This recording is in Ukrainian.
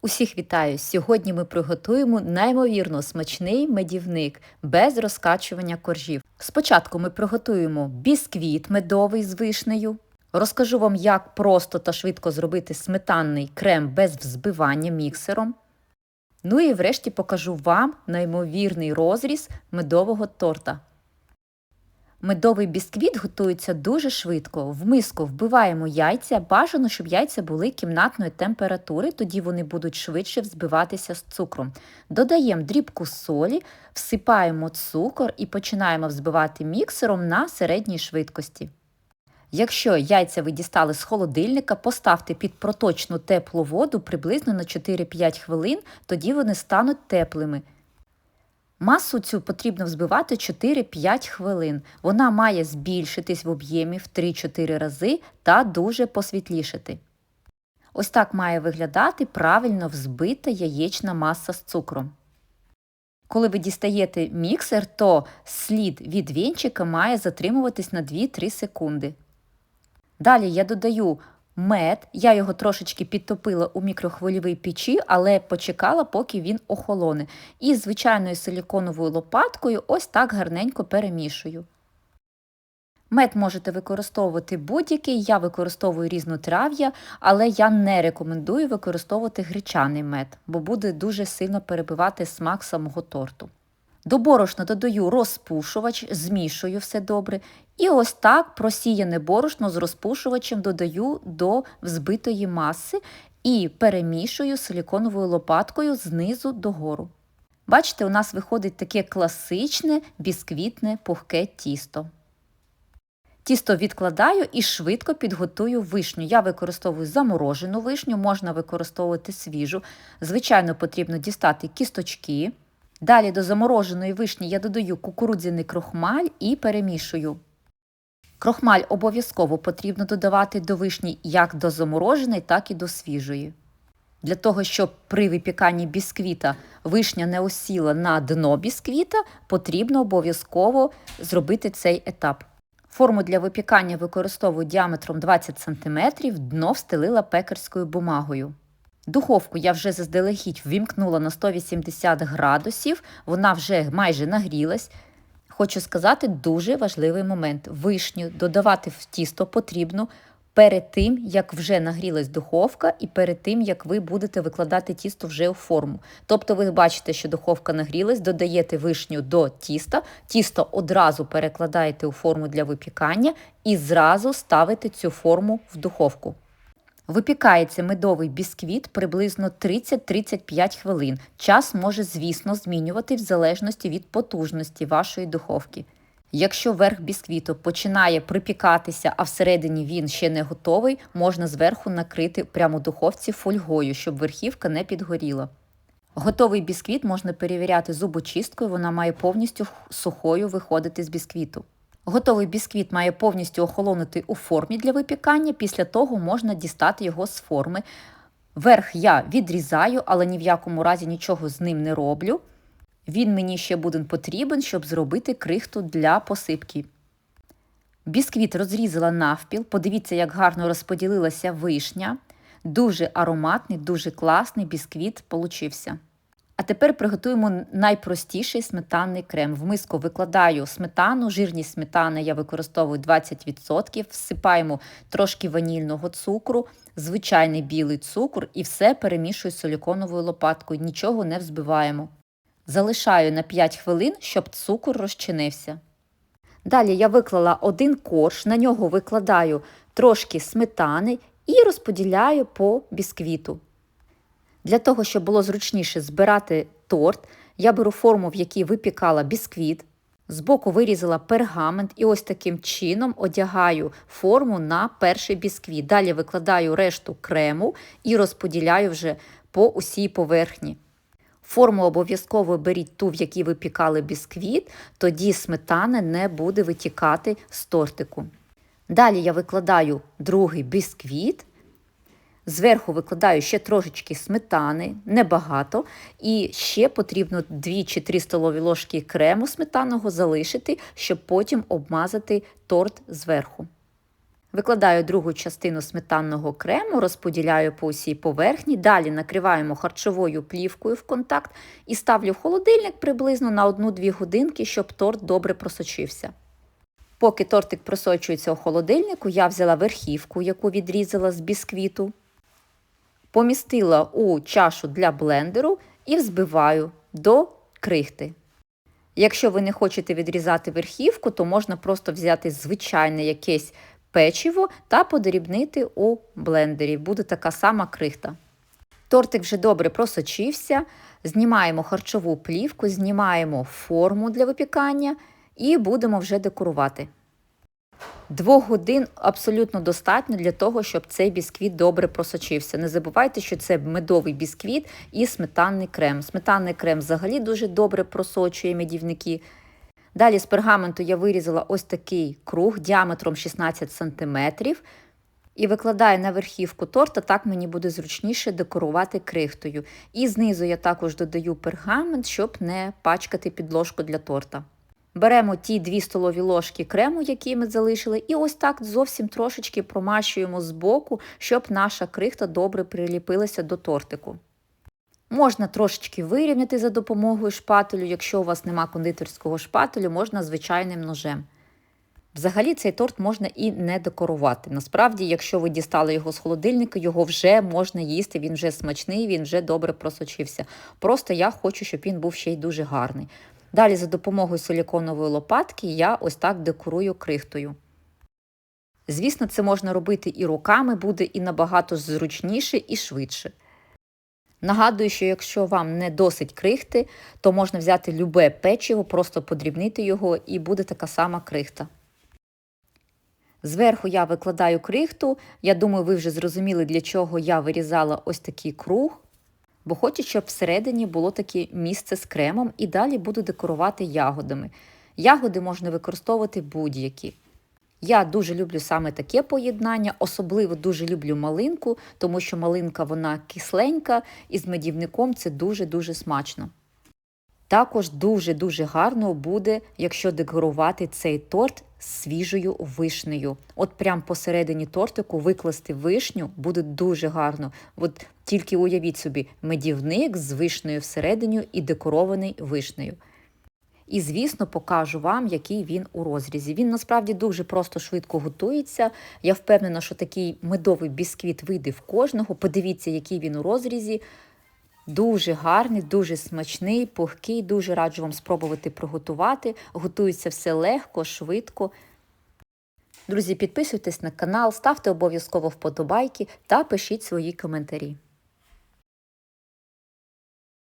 Усіх вітаю! Сьогодні ми приготуємо неймовірно смачний медівник без розкачування коржів. Спочатку ми приготуємо бісквіт медовий з вишнею. Розкажу вам, як просто та швидко зробити сметанний крем без взбивання міксером. Ну і врешті покажу вам неймовірний розріз медового торта. Медовий бісквіт готується дуже швидко. В миску вбиваємо яйця. Бажано, щоб яйця були кімнатної температури, тоді вони будуть швидше взбиватися з цукром. Додаємо дрібку солі, всипаємо цукор і починаємо взбивати міксером на середній швидкості. Якщо яйця ви дістали з холодильника, поставте під проточну теплу воду приблизно на 4-5 хвилин, тоді вони стануть теплими. Масу цю потрібно взбивати 4-5 хвилин. Вона має збільшитись в об'ємі в 3-4 рази та дуже посвітлішати. Ось так має виглядати правильно взбита яєчна маса з цукром. Коли ви дістаєте міксер, то слід від вінчика має затримуватись на 2-3 секунди. Далі я додаю мед, я його трошечки підтопила у мікрохвильовій печі, але почекала, поки він охолоне. І звичайною силіконовою лопаткою ось так гарненько перемішую. Мед можете використовувати будь-який, я використовую різнотрав'я, але я не рекомендую використовувати гречаний мед, бо буде дуже сильно перебивати смак самого торту. До борошна додаю розпушувач, змішую все добре. І ось так просіяне борошно з розпушувачем додаю до взбитої маси і перемішую силіконовою лопаткою знизу догору. Бачите, у нас виходить таке класичне бісквітне пухке тісто. Тісто відкладаю і швидко підготую вишню. Я використовую заморожену вишню, можна використовувати свіжу. Звичайно, потрібно дістати кісточки. Далі до замороженої вишні я додаю кукурудзяний крохмаль і перемішую. Крохмаль обов'язково потрібно додавати до вишні як до замороженої, так і до свіжої. Для того, щоб при випіканні бісквіта вишня не осіла на дно бісквіта, потрібно обов'язково зробити цей етап. Форму для випікання використовую діаметром 20 см, дно встелила пекарською бумагою. Духовку я вже заздалегідь ввімкнула на 180 градусів, вона вже майже нагрілась. Хочу сказати дуже важливий момент. Вишню додавати в тісто потрібно перед тим, як вже нагрілась духовка, і перед тим, як ви будете викладати тісто вже у форму. Тобто ви бачите, що духовка нагрілась, додаєте вишню до тіста, тісто одразу перекладаєте у форму для випікання і зразу ставите цю форму в духовку. Випікається медовий бісквіт приблизно 30-35 хвилин. Час може, звісно, змінювати в залежності від потужності вашої духовки. Якщо верх бісквіту починає припікатися, а всередині він ще не готовий, можна зверху накрити прямо духовці фольгою, щоб верхівка не підгоріла. Готовий бісквіт можна перевіряти зубочисткою, вона має повністю сухою виходити з бісквіту. Готовий бісквіт має повністю охолонути у формі для випікання, після того можна дістати його з форми. Верх я відрізаю, але ні в якому разі нічого з ним не роблю. Він мені ще буде потрібен, щоб зробити крихту для посипки. Бісквіт розрізала навпіл. Подивіться, як гарно розподілилася вишня. Дуже ароматний, дуже класний бісквіт получився. А тепер приготуємо найпростіший сметанний крем. В миску викладаю сметану, жирність сметани я використовую 20%, всипаємо трошки ванільного цукру, звичайний білий цукор і все перемішую силіконовою лопаткою, нічого не взбиваємо. Залишаю на 5 хвилин, щоб цукор розчинився. Далі я виклала один корж, на нього викладаю трошки сметани і розподіляю по бісквіту. Для того, щоб було зручніше збирати торт, я беру форму, в якій випікала бісквіт, збоку вирізала пергамент і ось таким чином одягаю форму на перший бісквіт. Далі викладаю решту крему і розподіляю вже по усій поверхні. Форму обов'язково беріть ту, в якій випікали бісквіт, тоді сметана не буде витікати з тортику. Далі я викладаю другий бісквіт. Зверху викладаю ще трошечки сметани, небагато, і ще потрібно 2 чи 3 столові ложки крему сметаного залишити, щоб потім обмазати торт зверху. Викладаю другу частину сметанного крему, розподіляю по усій поверхні. Далі накриваємо харчовою плівкою в контакт і ставлю в холодильник приблизно на 1-2 годинки, щоб торт добре просочився. Поки тортик просочується у холодильнику, я взяла верхівку, яку відрізала з бісквіту, помістила у чашу для блендеру і взбиваю до крихти. Якщо ви не хочете відрізати верхівку, то можна просто взяти звичайне якесь печиво та подрібнити у блендері. Буде така сама крихта. Тортик вже добре просочився. Знімаємо харчову плівку, знімаємо форму для випікання і будемо вже декорувати. Двох годин абсолютно достатньо для того, щоб цей бісквіт добре просочився. Не забувайте, що це медовий бісквіт і сметанний крем. Сметанний крем взагалі дуже добре просочує медівники. Далі з пергаменту я вирізала ось такий круг діаметром 16 см і викладаю на верхівку торта, так мені буде зручніше декорувати крихтою. І знизу я також додаю пергамент, щоб не пачкати підложку для торта. Беремо ті 2 столові ложки крему, які ми залишили, і ось так зовсім трошечки промащуємо з боку, щоб наша крихта добре приліпилася до тортику. Можна трошечки вирівняти за допомогою шпателю, якщо у вас нема кондитерського шпателю, можна звичайним ножем. Взагалі цей торт можна і не декорувати. Насправді, якщо ви дістали його з холодильника, його вже можна їсти, він вже смачний, він вже добре просочився. Просто я хочу, щоб він був ще й дуже гарний. Далі за допомогою силіконової лопатки я ось так декорую крихтою. Звісно, це можна робити і руками, буде і набагато зручніше і швидше. Нагадую, що якщо вам не досить крихти, то можна взяти любе печиво, просто подрібнити його і буде така сама крихта. Зверху я викладаю крихту. Я думаю, ви вже зрозуміли, для чого я вирізала ось такий круг, бо хочу, щоб всередині було таке місце з кремом і далі буду декорувати ягодами. Ягоди можна використовувати будь-які. Я дуже люблю саме таке поєднання, особливо дуже люблю малинку, тому що малинка вона кисленька і з медівником це дуже-дуже смачно. Також дуже-дуже гарно буде, якщо декорувати цей торт свіжою вишнею. От прям посередині тортику викласти вишню буде дуже гарно. От тільки уявіть собі, медівник з вишнею всередині і декорований вишнею. І, звісно, покажу вам, який він у розрізі. Він насправді дуже просто швидко готується. Я впевнена, що такий медовий бісквіт вийде в кожного. Подивіться, який він у розрізі. Дуже гарний, дуже смачний, пухкий. Дуже раджу вам спробувати приготувати. Готується все легко, швидко. Друзі, підписуйтесь на канал, ставте обов'язково вподобайки та пишіть свої коментарі.